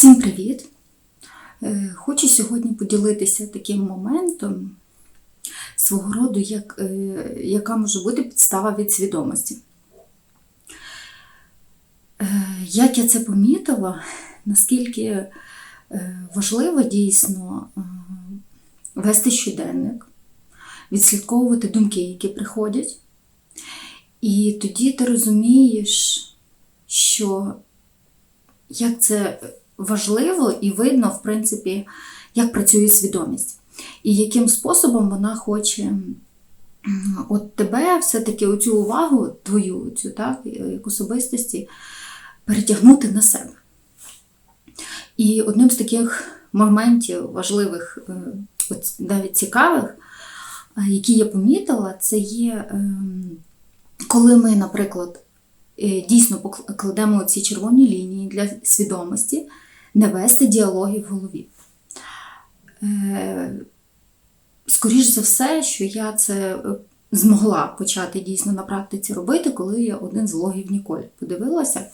Всім привіт! Е, Хочу сьогодні поділитися таким моментом свого роду, як, е, яка може бути підстава від свідомості. Е, Як я це помітила, наскільки важливо дійсно вести щоденник, відслідковувати думки, які приходять. І тоді ти розумієш, що як це важливо і видно, в принципі, як працює свідомість, і яким способом вона хоче от тебе все-таки оцю увагу, твою цю, так, як особистості, перетягнути на себе. І одним з таких моментів важливих, е, навіть цікавих, е, які я помітила, це є, ем, коли ми, наприклад, е, дійсно покл- кладемо ці червоні лінії для свідомості, не вести діалоги в голові. Е, Скоріш за все, що я це е, змогла почати дійсно на практиці робити, коли я один з влогів Ніколь подивилася.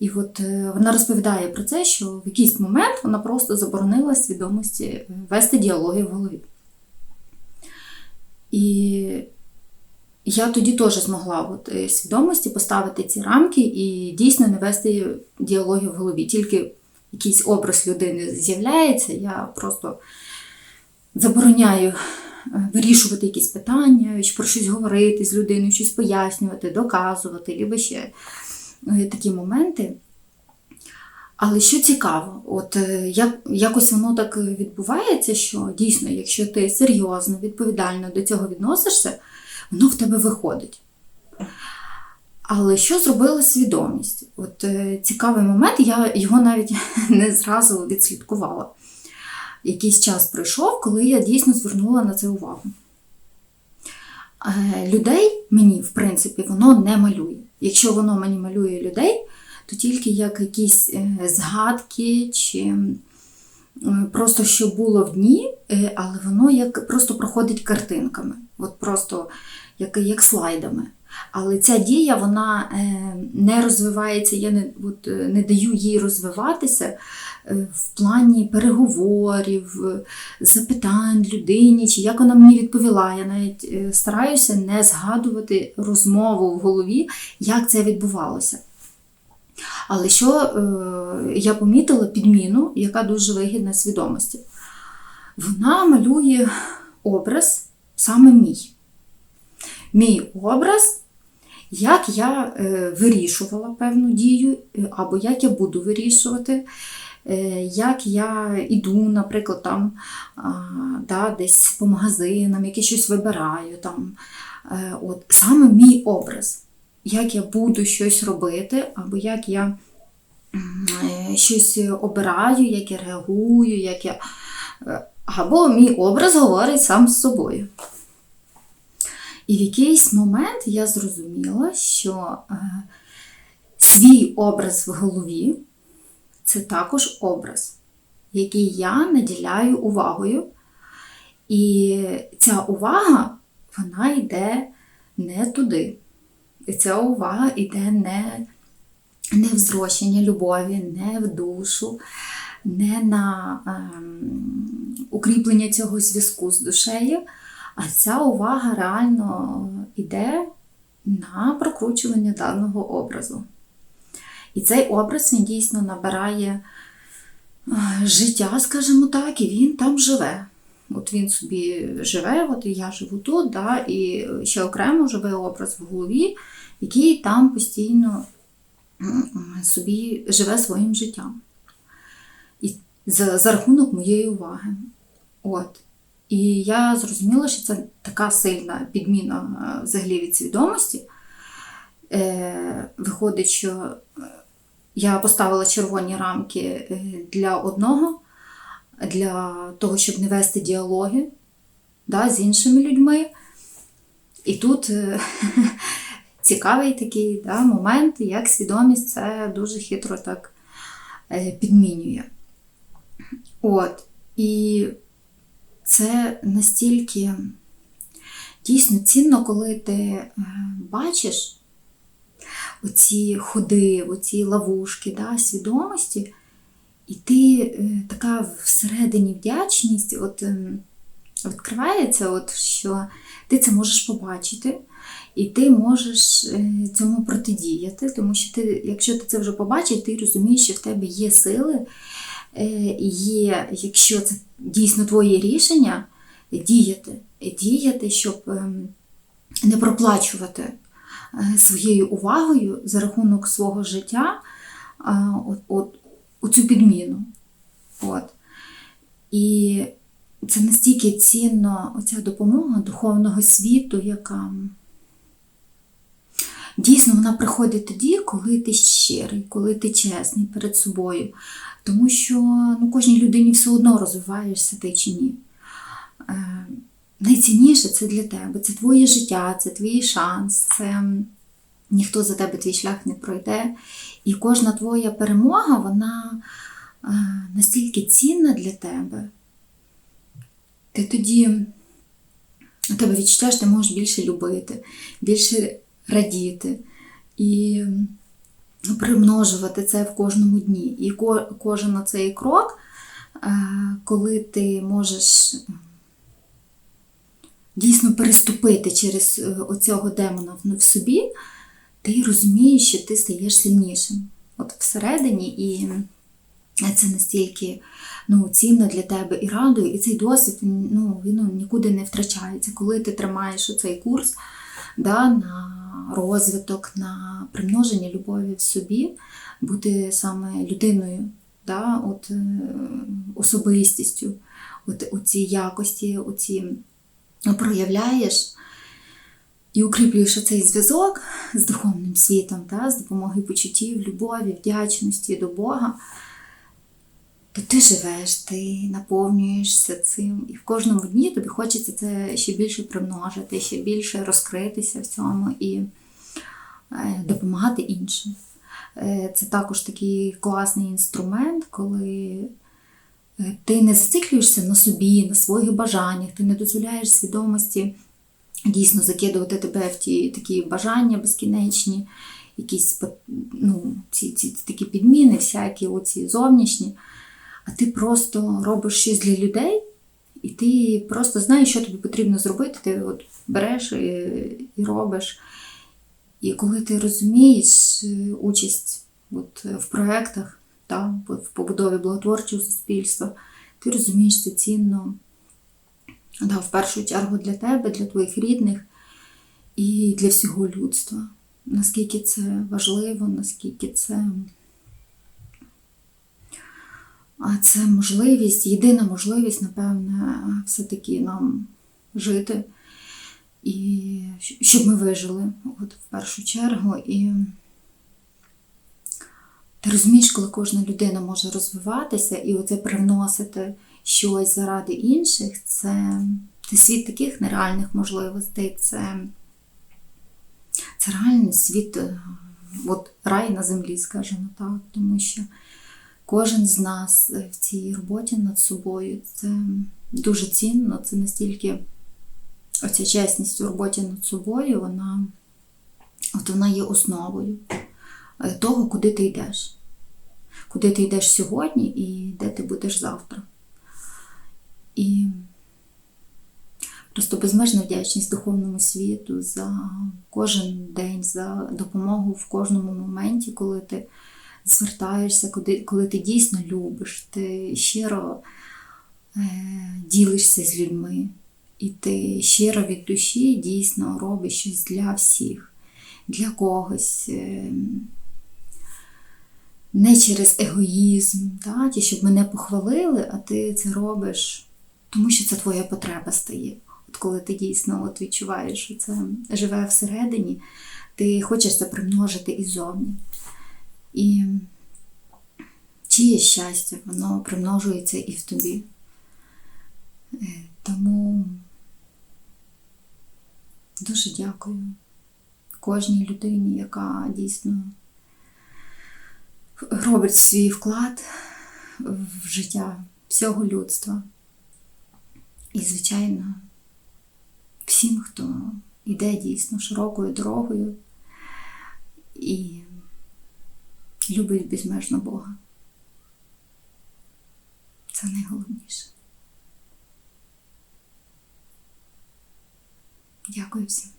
І от е, вона розповідає про це, що в якийсь момент вона просто заборонила свідомості вести діалоги в голові. І я тоді теж змогла от, свідомості поставити ці рамки і дійсно не вести діалоги в голові. Тільки якийсь образ людини з'являється, я просто забороняю е, вирішувати якісь питання, про щось говорити з людиною, щось пояснювати, доказувати, либо ще е, такі моменти. Але що цікаво, от е, як, якось воно так відбувається, що дійсно, якщо ти серйозно, відповідально до цього відносишся, воно в тебе виходить. Але що зробила свідомість? От е, цікавий момент, я його навіть не зразу відслідкувала. Якийсь час пройшов, коли я дійсно звернула на це увагу. Е, людей мені, в принципі, воно не малює. Якщо воно мені малює людей, то тільки як якісь е, згадки чи просто що було в дні, але воно як просто проходить картинками, от просто як, слайдами. Але ця дія вона е, не розвивається, я не, от, е, не даю їй розвиватися е, в плані переговорів, запитань людині, чи як вона мені відповіла. Я навіть стараюся не згадувати розмову в голові, як це відбувалося. Але що я помітила підміну, яка дуже вигідна свідомості. Вона малює образ саме мій. Мій образ, як я е, вирішувала певну дію, е, або як я буду вирішувати, е, як я йду, наприклад, там, да, десь по магазинам, яке щось вибираю. Там, от, саме мій образ як я буду щось робити, або як я щось обираю, як я реагую, як я. Або мій образ говорить сам з собою. І в якийсь момент я зрозуміла, що е, свій образ в голові це також образ, який я наділяю увагою. І ця увага, вона йде не туди. І ця увага йде не, не в зрощення любові, не в душу, не на ем, укріплення цього зв'язку з душею, а ця увага реально йде на прокручування даного образу. І цей образ він дійсно набирає е, життя, скажімо так, і він там живе. От він собі живе, от і я живу тут, да, і ще окремо живе образ в голові, який там постійно собі живе своїм життям. І за, за рахунок моєї уваги. От. І я зрозуміла, що це така сильна підміна е, взагалі від свідомості. Е, виходить, що е, я поставила червоні рамки для одного, для того, щоб не вести діалоги да, з іншими людьми. І тут цікавий такий да, момент, як свідомість це дуже хитро так підмінює. От. І це настільки дійсно цінно, коли ти е, бачиш оці ходи, оці ловушки да, свідомості, І ти е, така всередині вдячність от, ем, відкривається, от, що ти це можеш побачити, і ти можеш е, цьому протидіяти, тому що ти, якщо ти це вже побачив, ти розумієш, що в тебе є сили, є, якщо це дійсно твоє рішення, діяти, діяти, щоб ем, не проплачувати е, своєю увагою за рахунок свого життя а, от, от, оцю підміну. От. І це настільки цінно оця допомога духовного світу, яка дійсно вона приходить тоді, коли ти щирий, коли ти чесний перед собою. Тому що ну, кожній людині все одно розвиваєшся ти чи ні. Е, найцінніше це для тебе, це твоє життя, це твій шанс, це ніхто за тебе твій шлях не пройде. І кожна твоя перемога, вона е, настільки цінна для тебе. Ти тоді у тебе відчуття, що ти можеш більше любити, більше радіти і примножувати це в кожному дні. І кожен цей крок, е, коли ти можеш дійсно переступити через е, оцього демона в собі, ти розумієш, що ти стаєш сильнішим. От всередині, і це настільки ну, цінно для тебе і радує, і цей досвід ну, він нікуди не втрачається. Коли ти тримаєш цей курс да, на розвиток, на примноження любові в собі, бути саме людиною, да, от, е, особистістю, от, оці якості, оці проявляєш і укріплюєш цей зв'язок з духовним світом, та, з допомогою почуттів, любові, вдячності до Бога, то ти живеш, ти наповнюєшся цим. І в кожному дні тобі хочеться це ще більше примножити, ще більше розкритися в цьому і допомагати іншим. Е, це також такий класний інструмент, коли е, ти не зациклюєшся на собі, на своїх бажаннях, ти не дозволяєш свідомості дійсно закидувати тебе в ті такі бажання безкінечні, якісь ну, ці, ці, ці такі підміни, всякі оці зовнішні. А ти просто робиш щось для людей, і ти просто знаєш, що тобі потрібно зробити. Ти от береш і, і робиш. І коли ти розумієш е, участь от, в проєктах, та, в побудові благотворчого суспільства, ти розумієш це цінно да, в першу чергу для тебе, для твоїх рідних і для всього людства. Наскільки це важливо, наскільки це це можливість, єдина можливість, напевне, все-таки нам жити, і щоб ми вижили от в першу чергу. І ти розумієш, коли кожна людина може розвиватися і оце привносити щось заради інших, це, це світ таких нереальних можливостей, це, це реальний світ, е, от рай на землі, скажімо так, тому що кожен з нас в цій роботі над собою це дуже цінно, це настільки оця чесність у роботі над собою, вона, от вона є основою е, того, куди ти йдеш. Куди ти йдеш сьогодні і де ти будеш завтра. І просто безмежна вдячність духовному світу за кожен день, за допомогу в кожному моменті, коли ти звертаєшся, коли ти дійсно любиш, ти щиро е, ділишся з людьми, і ти щиро від душі дійсно робиш щось для всіх, для когось. Е, не через егоїзм, та, ті, щоб мене похвалили, а ти це робиш тому що це твоя потреба стає. От коли ти дійсно от відчуваєш, що це живе всередині, ти хочеш це примножити і. І чиє щастя, воно примножується і в тобі. Е, тому дуже дякую кожній людині, яка дійсно робить свій вклад в життя всього людства. І, звичайно, всім, хто йде дійсно широкою дорогою і любить безмежно Бога. Це найголовніше. Дякую всім.